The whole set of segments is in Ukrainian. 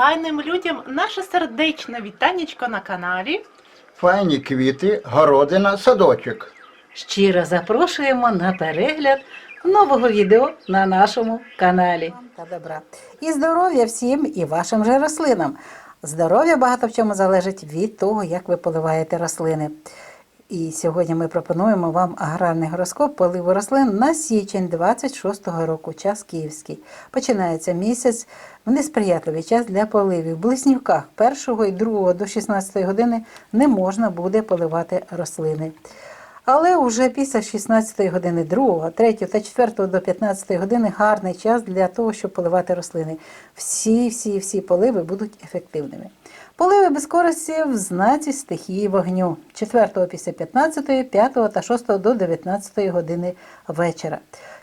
файним людям наше сердечне вітанечко на каналі. Файні квіти, городина, садочок. Щиро запрошуємо на перегляд нового відео на нашому каналі. Та добра. І здоров'я всім і вашим же рослинам. Здоров'я багато в чому залежить від того, як ви поливаєте рослини. І сьогодні ми пропонуємо вам аграрний гороскоп поливу рослин на січень 26-го року, час київський. Починається місяць в несприятливий час для поливів. В Блиснівках 1 і 2 до 16 години не можна буде поливати рослини. Але вже після 16 години 2, 3 та 4 до 15 години гарний час для того, щоб поливати рослини. Всі, всі, всі поливи будуть ефективними. Поливи без користі в знаці стихії вогню 4 після 15, 5 та 6 до 19 години вечора.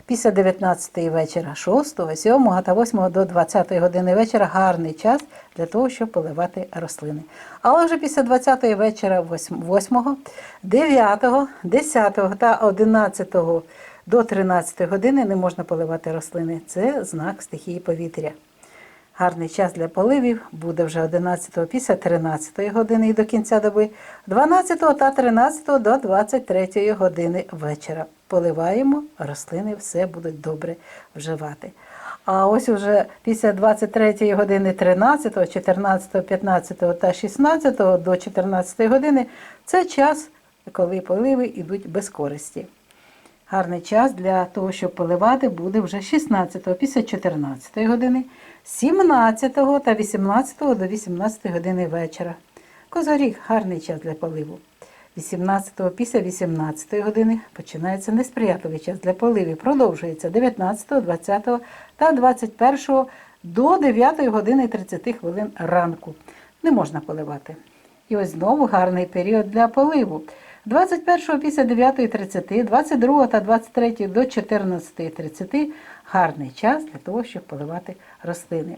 Після 19 вечора 6, 7 та 8 до 20 години вечора гарний час для того, щоб поливати рослини. Але вже після 20 вечора 8, 9, 10 та 11 до 13 години не можна поливати рослини. Це знак стихії повітря. Гарний час для поливів буде вже 11 після 13 години і до кінця доби, 12 та 13 до 23 години вечора. Поливаємо, рослини все будуть добре вживати. А ось уже після 23 години 13, 14, 15 та 16 до 14 години це час, коли поливи йдуть без користі. Гарний час для того, щоб поливати, буде вже 16 після 14 години, 17 та 18 до 18 години вечора. Козоріг гарний час для поливу. 18 після 18 години починається несприятливий час для поливів. Продовжується 19, 20 та 21 до 9 години 30 хвилин ранку. Не можна поливати. І ось знову гарний період для поливу. 21 після 9.30, 22 та 23 до 14.30 гарний час для того, щоб поливати рослини.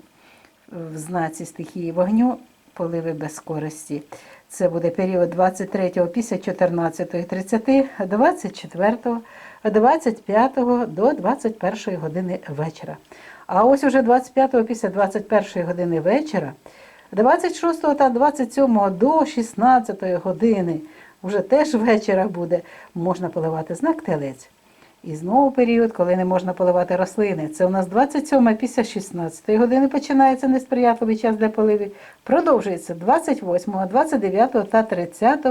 В знаці стихії вогню поливи без користі. Це буде період 23 після 14.30, 24, 25 до 21 години вечора. А ось уже 25 після 21 години вечора, 26 та 27 до 16 години, вже теж вечора буде, можна поливати знак телець. І знову період, коли не можна поливати рослини. Це у нас 27 після 16 години починається несприятливий час для поливів. Продовжується 28, 29 та 30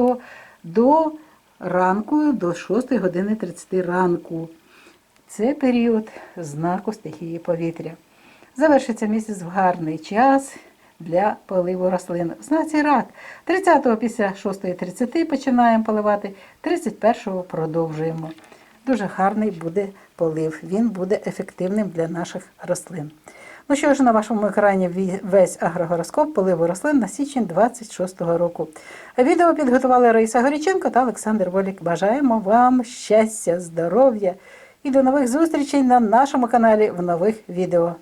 до ранку, до 6 години 30 ранку. Це період знаку стихії повітря. Завершиться місяць в гарний час для поливу рослин. В знаці рак. 30-го після 6.30 починаємо поливати, 31-го продовжуємо. Дуже гарний буде полив. Він буде ефективним для наших рослин. Ну що ж, на вашому екрані весь агрогороскоп поливу рослин на січень 26-го року. Відео підготували Раїса Горіченко та Олександр Волік. Бажаємо вам щастя, здоров'я і до нових зустрічей на нашому каналі в нових відео.